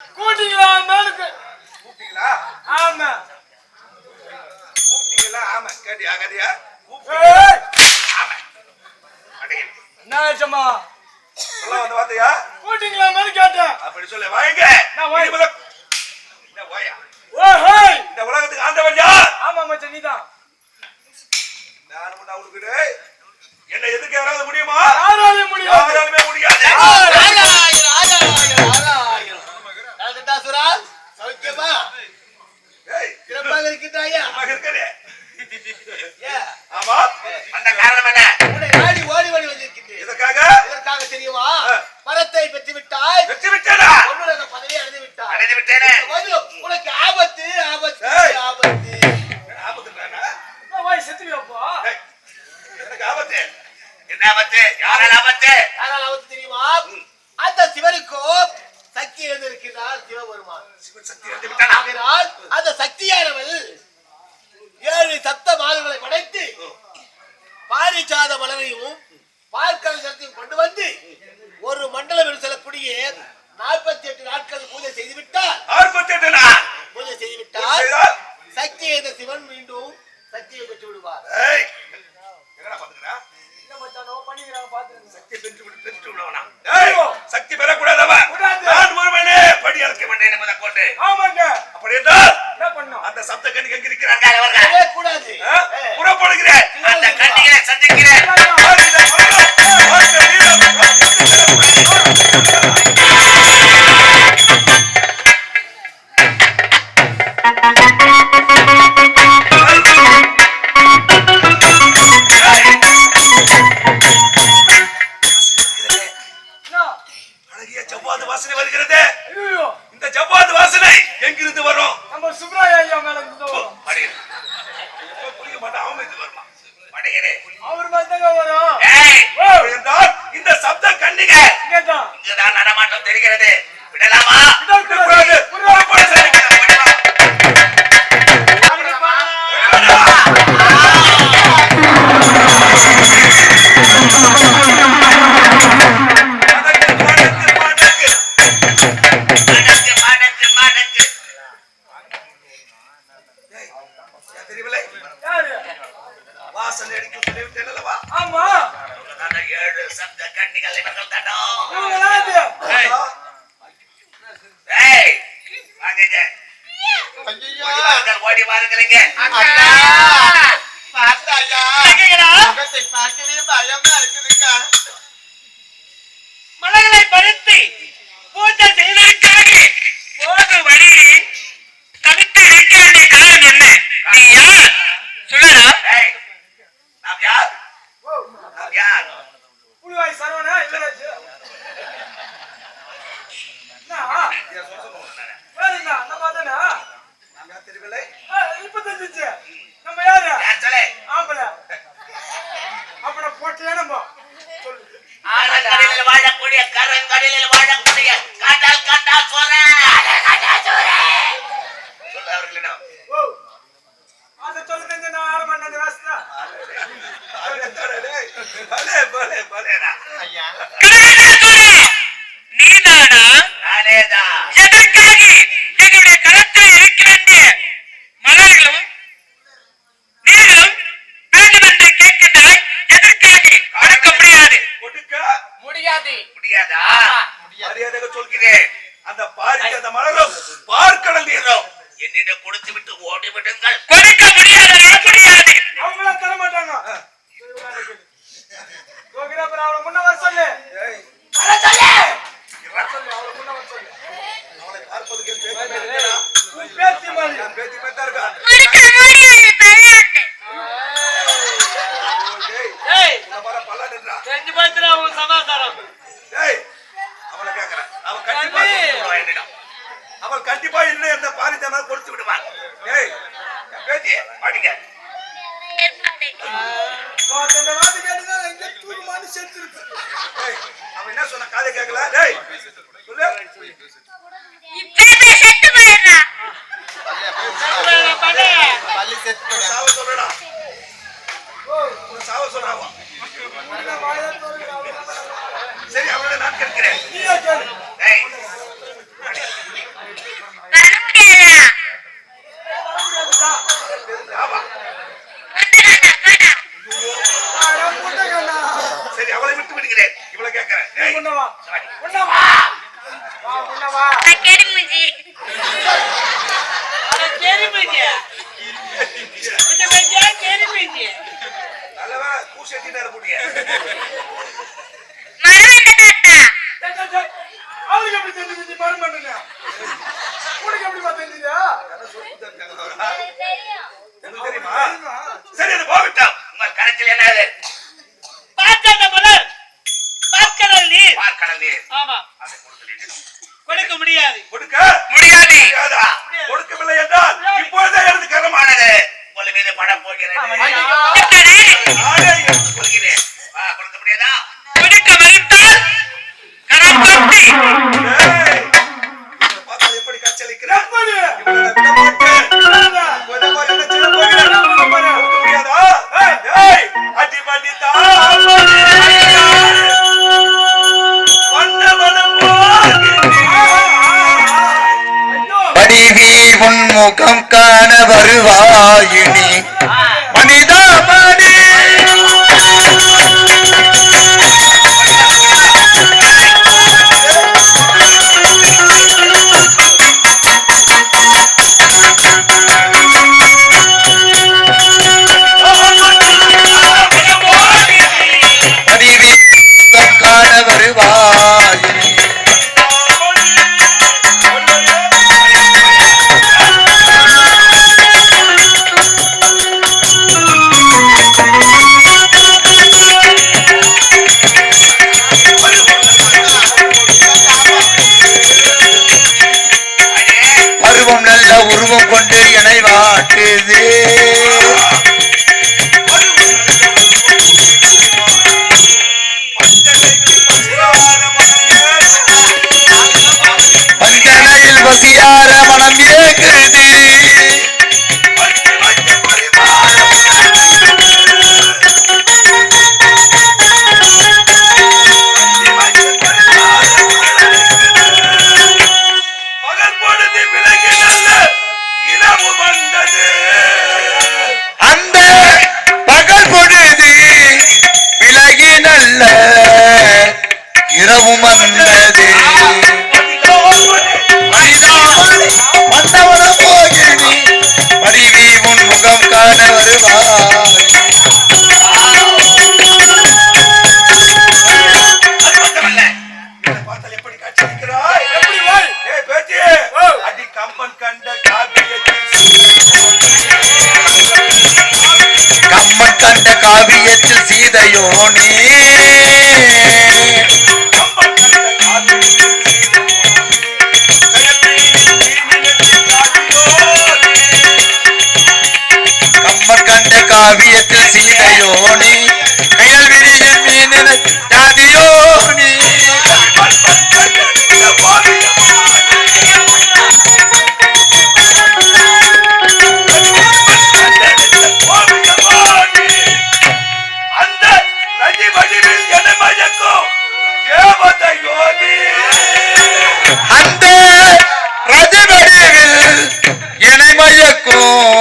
கூட்டிங்களா மேலுக்கு? கூப்பிட்டீங்களா? ஆமா. கூப்பிட்டீங்களா? ஆமா. கேட்டியா? கேட்டியா? நாச்சம்மா சொல்ல வந்த வார்த்தையா கூட்டிங்களா மேலு கேட்டேன். அப்படி சொல்ல வாங்க நான் வாய். என்ன வாயா? ஓ ஹேய்! இந்த உலகத்துக்கு ஆண்டவன் யார்? ஆமா மச்சான் நீதான். இருக்கின்றாயா? ஆமா அந்த காரணம் என்ன? நாடி ஓடி ஓடி வந்திருக்கின்றேன். இதற்காக இதற்காக தெரியுமா? ஆ. பணத்தை பெற்று விட்டாய். வெற்றி விட்டேனா? பொன்னுலக பதவியை அடைந்து விட்டாய். அடைந்து விட்டேனே. உனக்கு ஆபத்து ஆபத்து. ஆபத்து. என்ன வாய் செத்து வைப்பா ஏய், எனக்கு ஆபத்து. என்ன ஆபத்து? யாரால ஆபத்து? யாரால் ஆபத்து தெரியுமா? அந்த சிவனுக்கும் சக்தி இருந்திருக்கிறார் சிவபெருமான் சிவன் சக்தி அந்த சக்தியானவள் ஏழு சப்த மாதங்களை படைத்து பாரிச்சாத மலரையும் பார்க்கல் சக்தியும் கொண்டு வந்து ஒரு மண்டலம் என்று சொல்லக்கூடிய நாற்பத்தி எட்டு நாட்கள் பூஜை செய்து விட்டால் ஆர்ப்பத்தி எட்டுனா பூஜை செய்து பூஜை விட்டால் செய்தால் சக்தி இந்த சிவன் மீண்டும் சக்தியை பெற்று விடுவார். சக்தி பெற்று பெற்று ஏய் சக்தி பெறக்கூடாதவன் கூடாது. நான் ஒருவனே படி அழைக்க மாட்டேன் என்பதை கொண்டு. ஆமாங்க. அப்படி என்றால் என்ன பண்ணோம்? அந்த சப்த கண்ணிக்கு எங்க இருக்கிறார்கள் அவர்கள்? கூடாது புறப்படுகிறேன். அந்த கண்ணிகளை சந்திக்கிறேன். ஜவ்வாது வாசனை வருகிறது. இந்த ஜவ்வாது வாசனை எங்கிருந்து வரும்? நம்ம சுப்ராயா ஐயா மேல இருந்து வரும். புரிய மாட்டான், அவன் இது வருமா? அவர் மேல தாங்க வரும். என்றால் இந்த சப்த கன்னிகள் இங்கதான். இங்குதான் நடமாட்டம் தெரிகிறது. விடலாமா? வாருங்கள், ஓடி வாருங்கள் இங்க. எங்கேங்கடா? மலர்களை பறித்து பூஜை செய்வதற்காக போகும் வழி தடுத்து நிற்க வேண்டிய என்ன? நீ யார்? நீதானா? எதற்காக மலர்களும் வேண்டும் என்று கேட்கின்றாய் எதற்காக? அடக்க முடியாது. கொடுக்க முடியாது. முடியாதா? மரியாதையாக சொல்கிறேன். அந்த பாரிக்கு அந்த மலரும் பார்க்கடல் நீரும். என்னிடம் கொடுத்து விட்டு ஓடி விடுங்கள் கொடுக்க முடியாது முடியாது அவங்கள தர மாட்டாங்க கோகிராபர் அவளை முன்ன வர சொல்லு ஏய், வர சொல்லு அவளை முன்ன வர சொல்லு அவளை பார்ப்பதுக்கு என் பேத்தி பெத்தா? உன் பேத்தி மாதிரி என் பேத்தி பெத்தா இருக்கா? ஏய், உன்னை பாரு, பல்லாண்டுன்றா. செஞ்சு பார்த்துடா உன் சமாசாரம் ஏய், அவளை கேட்கிறேன். அவள் கண்டிப்பா கொடுத்து விடுவா என்னிடம். அவள் கண்டிப்பா என்னிடம் இந்த பாரிஜாமா கொடுத்து விடுவாள். ஏய், என் பேத்தி, வாடிங்க. அந்த வாதி கேட்டுதான் எங்க தூக்குமானு செத்துருக்கு ஏய், அவன் என்ன சொன்ன காதை கேட்கல? டேய் சொல்லு. சரி அவளை விட்டு விடுகிறேன். இவ்வளவு கேட்கிறேன். கேரி மூஞ்சி. என்னது? பார்க்காத மலர். பார்க்கடல் நீர் பார்க்கடல் நீர் ஆமா. அதை கொடுக்க முடியாது. கொடுக்க முடியாது. கொடுக்கவில்லை என்றால் இப்பொழுதே எனது கரமானது உங்கள் மீது படம் போகிறது கொடுக்க முடியாதா? கொடுக்க மறுத்தால் கரம் உருவம் கொண்டு இணை வாட்டுது. Oh.